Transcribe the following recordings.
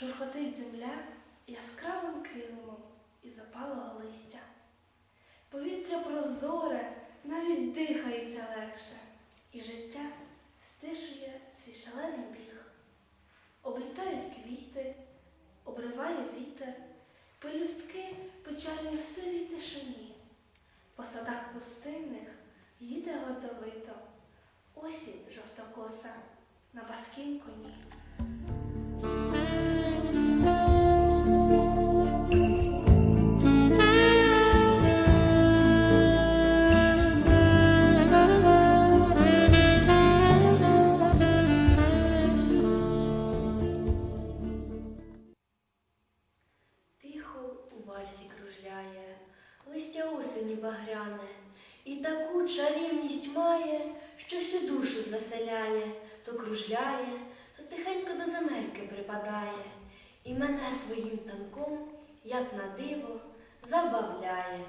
Шурхотить земля яскравим килимом і запалого листя. Повітря прозоре, навіть дихається легше, і життя стишує свій шалений біг. Облітають квіти, обриває вітер, пелюстки печальні в сивій тишині. По садах пустинних їде гордовито осінь жовтокоса на баскім коні. Осені багряне, і таку чарівність має, що всю душу звеселяє, то кружляє, то тихенько до земельки припадає, і мене своїм танком, як на диво, забавляє.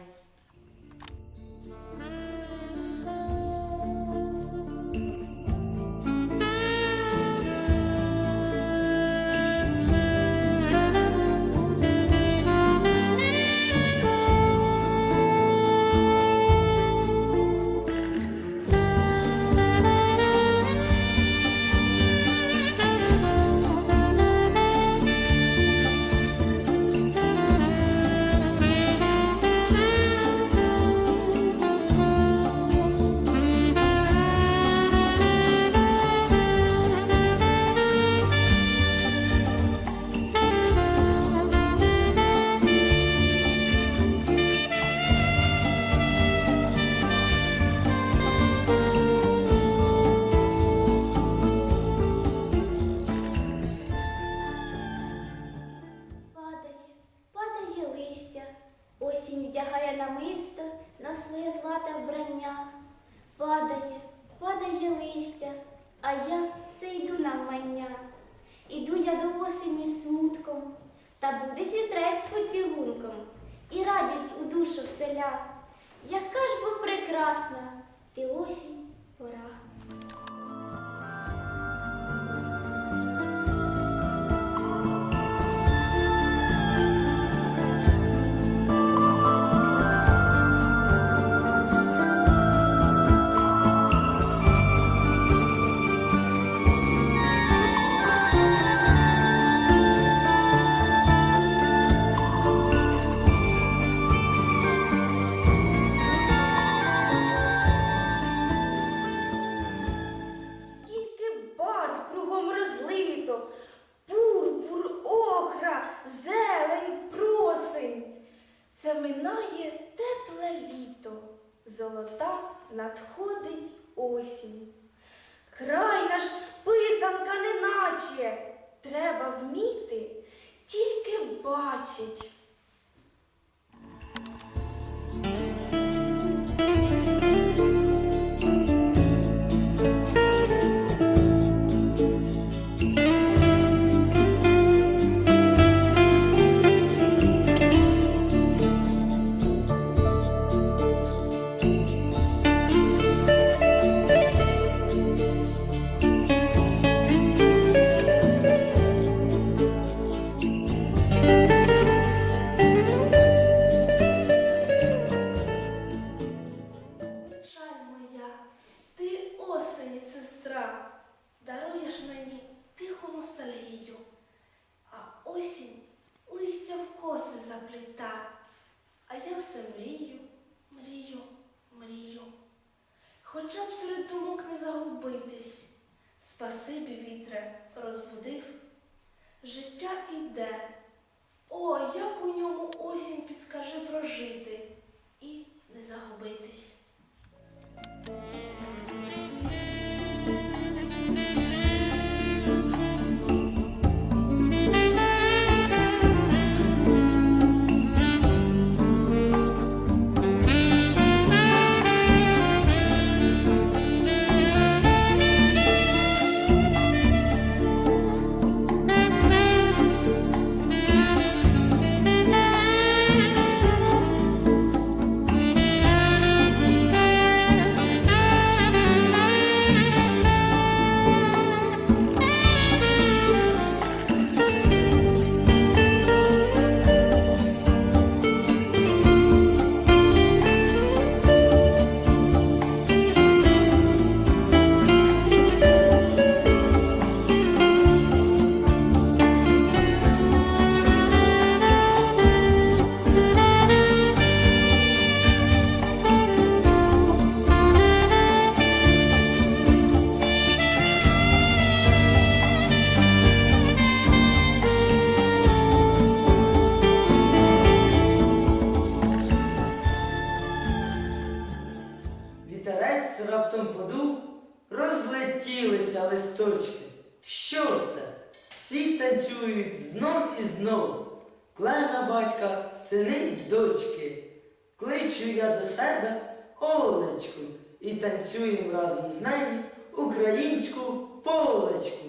Намисто на своє злате вбрання. Падає, падає листя, а я все йду на навмання. Іду я до осені смутком, та буде вітрець поцілунком, і радість у душу вселя. Яка ж бо прекрасна ти осінь пора. Надходить осінь. Край наш писанка неначе, треба вміти, тільки бачить. Всі танцюють знов і знов. Клена батька, сини й дочки. Кличу я до себе Олечку і танцюємо разом з нею українську полечку.